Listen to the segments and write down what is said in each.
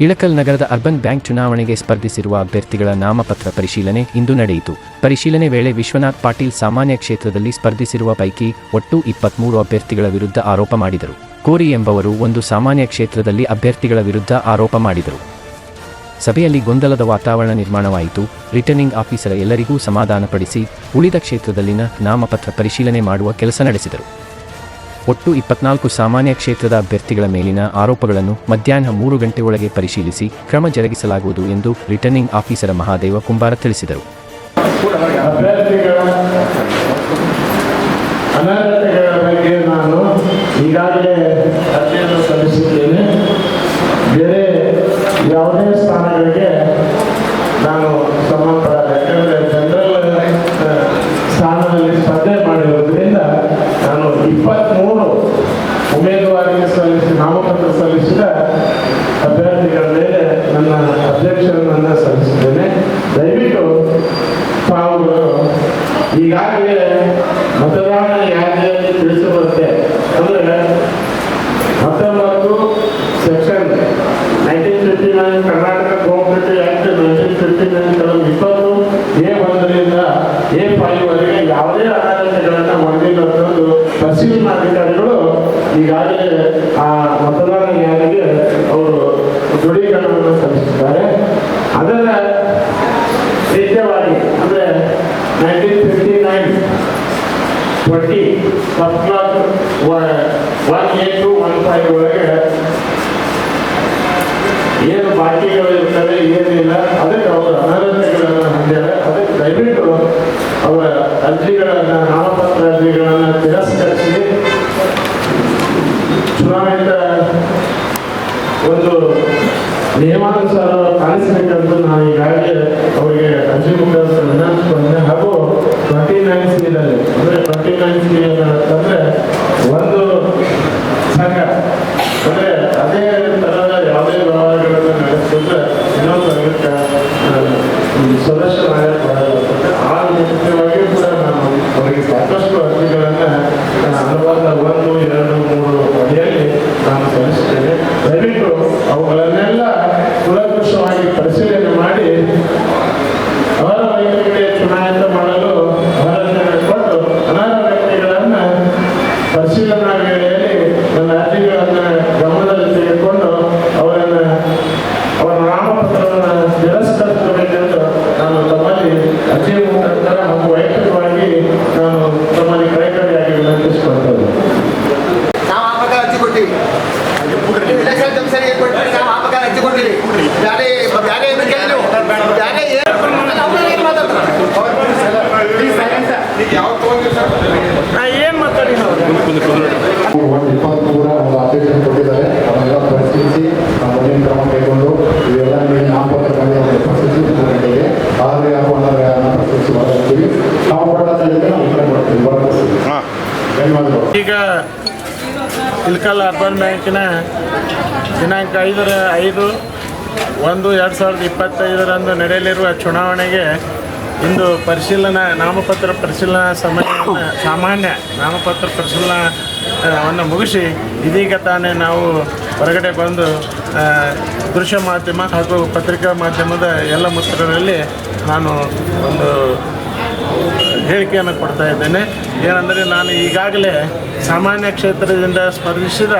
ಇಳಕಲ್ ನಗರದ urban bank ಚುನಾವಣೆಗೆ ಸ್ಪರ್ಧಿಸಿರುವ ಅಭ್ಯರ್ಥಿಗಳ ನಾಮಪತ್ರ ಪರಿಶೀಲನೆ ಇಂದು ನಡೆಯಿತು. ಪರಿಶೀಲನೆ ವೇಳೆ ವಿಶ್ವನಾಥ್ ಪಾಟೀಲ್ ಸಾಮಾನ್ಯ ಕ್ಷೇತ್ರದಲ್ಲಿ ಸ್ಪರ್ಧಿಸಿರುವ ಪೈಕಿ ಒಟ್ಟು ಇಪ್ಪತ್ಮೂರು ಅಭ್ಯರ್ಥಿಗಳ ವಿರುದ್ಧ ಆರೋಪ ಮಾಡಿದರು. ಕೋರಿ ಎಂಬವರು ಒಂದು ಸಾಮಾನ್ಯ ಕ್ಷೇತ್ರದಲ್ಲಿ ಅಭ್ಯರ್ಥಿಗಳ ವಿರುದ್ಧ ಆರೋಪ ಮಾಡಿದರು. ಸಭೆಯಲ್ಲಿ ಗೊಂದಲದ ವಾತಾವರಣ ನಿರ್ಮಾಣವಾಯಿತು. ರಿಟರ್ನಿಂಗ್ ಆಫೀಸರ್ ಎಲ್ಲರಿಗೂ ಸಮಾಧಾನಪಡಿಸಿ ಉಳಿದ ಕ್ಷೇತ್ರದಲ್ಲಿನ ನಾಮಪತ್ರ ಪರಿಶೀಲನೆ ಮಾಡುವ ಕೆಲಸ ನಡೆಸಿದರು. ಒಟ್ಟು ಇಪ್ಪತ್ನಾಲ್ಕು ಸಾಮಾನ್ಯ ಕ್ಷೇತ್ರದ ಅಭ್ಯರ್ಥಿಗಳ ಮೇಲಿನ ಆರೋಪಗಳನ್ನು ಮಧ್ಯಾಹ್ನ ಮೂರು ಗಂಟೆ ಒಳಗೆ ಪರಿಶೀಲಿಸಿ ಕ್ರಮ ಜರುಗಿಸಲಾಗುವುದು ಎಂದು ರಿಟರ್ನಿಂಗ್ ಆಫೀಸರ್ ಮಹಾದೇವ ಕುಂಬಾರ ತಿಳಿಸಿದರು. ಅನರ್ಹತೆಗಳ ಬಗ್ಗೆ ನಾನು ಈಗಾಗಲೇ ಅರ್ಜಿಯನ್ನು ಸಲ್ಲಿಸಿದ್ದೇನೆ ಬೇರೆ ಯಾವುದೇ ಸ್ಥಾನಗಳಿಗೆ ನಾನು ಸಂಬಂಧಪಡ ಯಾಕಂದರೆ ಜನರಲ್ ಸ್ಥಾನದಲ್ಲಿ ಸ್ಪರ್ಧೆ ಮಾಡಿರೋದ್ರಿಂದ ನಾನು ಇಪ್ಪತ್ತ್ಮೂರು ಉಮೇದುವಾರಿಗೆ ಸಲ್ಲಿಸಿ ನಾಮಪತ್ರ ಸಲ್ಲಿಸಿದ ಅಭ್ಯರ್ಥಿಗಳ ಮೇಲೆ ನನ್ನ ಅಧ್ಯಕ್ಷರನ್ನು ಸಲ್ಲಿಸಿದ್ದೇನೆ ದಯವಿಟ್ಟು ತಾವುಗಳು ಈಗಾಗಲೇ ಮತದಾನ ಯಾದಿಯಲ್ಲಿ ತಿಳಿಸಿಬರುತ್ತೆ ಅಂದರೆ ಹತ್ತೊಂಬತ್ತು section nineteen fifty nine Karnataka cooperative act nineteen fifty nine ಕಲಂ ಇಪ್ಪತ್ತು, ಎ ಒಂದರಿಂದ ಎ ಫೈವ್ ವರೆಗೆ ಯಾವುದೇ ಅನಾರೋಗ್ಯಗಳನ್ನು ಹೊಂದಿಲ್ಲದಂದು ಪರಿಶೀಲನಾಧಿಕಾರಿಗಳು ಈಗಾಗಲೇ ಆ ಮತದಾನ ಯಾರಿಗೆ ಅವರು ದೃಢೀಕರಣವನ್ನು ಸಲ್ಲಿಸಿದ್ದಾರೆ. ಅದರ ನಿತ್ಯವಾಗಿ ಅಂದರೆ nineteen fifty nine twenty first class one eight two one five ಒಳಗೆ ಚುನಾಯಿತ ಒಂದು ನಿಯಮಾನುಸಾರ ಪಾಲಿಸಬೇಕಂತ ನಾನು ಈಗಾಗಲೇ ಅವರಿಗೆ ಅರ್ಜಿ ಮುಖಾಂತರ ವಿನಂತಿಸಿಕೊಂಡೆ ಹಾಗೂ ಟ್ವೆಂಟಿ ನೈನ್ ಸಿನಲ್ಲಿ ಅಂದರೆ ಟ್ವೆಂಟಿ ನೈನ್ ಸಿ ಅಂತಂದರೆ ಒಂದು ಸಂಘ ಅಂದರೆ ಅದೇ ಥರದ ಯಾವುದೇ ವ್ಯವಹಾರಗಳನ್ನು ನಡೆಸಿದ್ರೆ ಇನ್ನೊಂದು ಸಂಘಕ್ಕೆ ಸದಸ್ಯರಾಗಿರ್ತಾರೆ ಆ ನಿಶ್ಚಿತವಾಗಿಯೂ ಕೂಡ ನಾನು ಅವರಿಗೆ ಸಾಕಷ್ಟು ಅರ್ಜಿಗಳನ್ನು ಅನುವಾದ ಒಂದು ಎರಡು ಮೂರು ಅಡಿಯಲ್ಲಿ ನಾನು ಸಲ್ಲಿಸುತ್ತೇನೆ ದಯವಿಟ್ಟು ಅವುಗಳನ್ನೆಲ್ಲ ಕೂಲಂಕಷವಾಗಿ ಪರಿಶೀಲನೆ ಮಾಡಿ ಅವರ ವೈಯಕ್ತಿಕ ಚುನಾಯಿತ ಮಾಡಲು ಅರ್ಹತೆ ಕೊಟ್ಟು ಅನರ್ಹ ವ್ಯಕ್ತಿಗಳನ್ನು ಪರಿಶೀಲನಾ ವೇಳೆಯಲ್ಲಿ ನನ್ನ ಅರ್ಜಿಗಳನ್ನು ಗಮನದಲ್ಲಿ ತೆಗೆದುಕೊಂಡು ಅವರನ್ನು ಅವರ ನಾಮಪತ್ರವನ್ನು ತಿರಸ್ಕರಿಸಬೇಕೆಂದು ನಾನು ತಮ್ಮಲ್ಲಿ ಅರ್ಜಿ ಮುಖಾಂತರ ಹಾಗೂ ವೈಯಕ್ತಿಕವಾಗಿ ನಾನು ತಮ್ಮಲ್ಲಿ ಕೈಕರಿಯಾಗಿ ವಿನಂತಿಸಿಕೊಳ್ತೇನೆ ನಾವು ಆ ಪ್ರಕಾರ ಅರ್ಜಿ ಕೊಟ್ಟಿವಿ ಇಲೆಕ್ಷನ್ ಕಮಿಷನ್ಗೆ ಕೊಟ್ಟಿವಿ ನಾವು ಆ ಪ್ರಕಾರ ಅರ್ಜಿ ಕೊಟ್ಟಿವಿ ಬ್ಯಾರೆ ಬ್ಯಾರೆ ಏನು ಕೇಳಿಲ್ಲ ಬ್ಯಾರೆ ಏನು ಏನು ಮಾತಾಡ್ತಾರೆ ಏನು ಮಾತಾಡಿ ನಾವು ಒಂದು ಇಪ್ಪತ್ಮೂರ ಒಂದು ಅಪ್ಲಿಕೇಶನ್ ಕೊಟ್ಟಿದ್ದಾರೆ ಅವನ್ನೆಲ್ಲ ಪರಿಶೀಲಿಸಿ ನಾವು ಮುಂದಿನ ಕ್ರಮ ಕೈಗೊಂಡು ಇವೆಲ್ಲ ನೀವು ನಾಮಪತ್ರ ಬಂದು ಒಂದು ಪರಿಶೀಲಿಸಿ ಮೂರು ಗಂಟೆಗೆ ಆರು ಯಾರು ಅನ್ನೋರು ಯಾರನ್ನ ನಾವು ಉತ್ತರ ಕೊಡ್ತೀವಿ. ಧನ್ಯವಾದಗಳು. ಈಗ ಇಲ್ಕಲ್ ಅರ್ಬನ್ ಬ್ಯಾಂಕಿನ ದಿನಾಂಕ ಐದರ ಐದು ಒಂದು ಎರಡು ಸಾವಿರದ ಇಪ್ಪತ್ತೈದರಂದು ನಡೆಯಲಿರುವ ಚುನಾವಣೆಗೆ ಇಂದು ಪರಿಶೀಲನಾ ನಾಮಪತ್ರ ಪರಿಶೀಲನಾ ಸಮಯ ಸಾಮಾನ್ಯ ನಾಮಪತ್ರ ಪರಿಶೀಲನಾವನ್ನು ಮುಗಿಸಿ ಇದೀಗ ತಾನೇ ನಾವು ಹೊರಗಡೆ ಬಂದು ದೃಶ್ಯ ಮಾಧ್ಯಮ ಹಾಗೂ ಪತ್ರಿಕಾ ಮಾಧ್ಯಮದ ಎಲ್ಲ ಮಿತ್ರರಲ್ಲಿ ನಾನು ಒಂದು ಹೇಳಿಕೆಯನ್ನು ಕೊಡ್ತಾ ಇದ್ದೇನೆ. ಏನಂದರೆ ನಾನು ಈಗಾಗಲೇ ಸಾಮಾನ್ಯ ಕ್ಷೇತ್ರದಿಂದ ಸ್ಪರ್ಧಿಸಿದ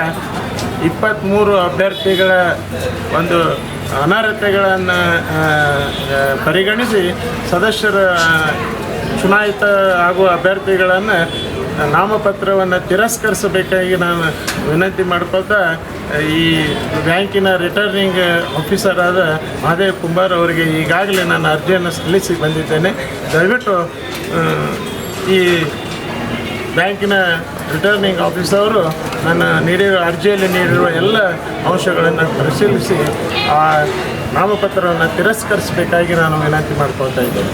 ಇಪ್ಪತ್ತ್ಮೂರು ಅಭ್ಯರ್ಥಿಗಳ ಒಂದು ಅನರ್ಹತೆಗಳನ್ನು ಪರಿಗಣಿಸಿ ಸದಸ್ಯರ ಚುನಾಯಿತ ಆಗುವ ಅಭ್ಯರ್ಥಿಗಳನ್ನು ನಾಮಪತ್ರವನ್ನು ತಿರಸ್ಕರಿಸಬೇಕಾಗಿ ನಾನು ವಿನಂತಿ ಮಾಡ್ಕೊಳ್ತಾ, ಈ ಬ್ಯಾಂಕಿನ ರಿಟರ್ನಿಂಗ್ ಆಫೀಸರ್ ಆದ ಮಹದೇವ್ ಕುಂಬಾರ್ ಅವರಿಗೆ ಈಗಾಗಲೇ ನಾನು ಅರ್ಜಿಯನ್ನು ಸಲ್ಲಿಸಿ ಬಂದಿದ್ದೇನೆ. ದಯವಿಟ್ಟು ಈ ಬ್ಯಾಂಕಿನ ರಿಟರ್ನಿಂಗ್ ಆಫೀಸರು ನನ್ನ ನೀಡಿರುವ ಅರ್ಜಿಯಲ್ಲಿ ನೀಡಿರುವ ಎಲ್ಲ ಅಂಶಗಳನ್ನು ಪರಿಶೀಲಿಸಿ ಆ ನಾಮಪತ್ರವನ್ನು ತಿರಸ್ಕರಿಸಬೇಕಾಗಿ ನಾನು ವಿನಂತಿ ಮಾಡ್ಕೊಳ್ತಾ ಇದ್ದೇನೆ.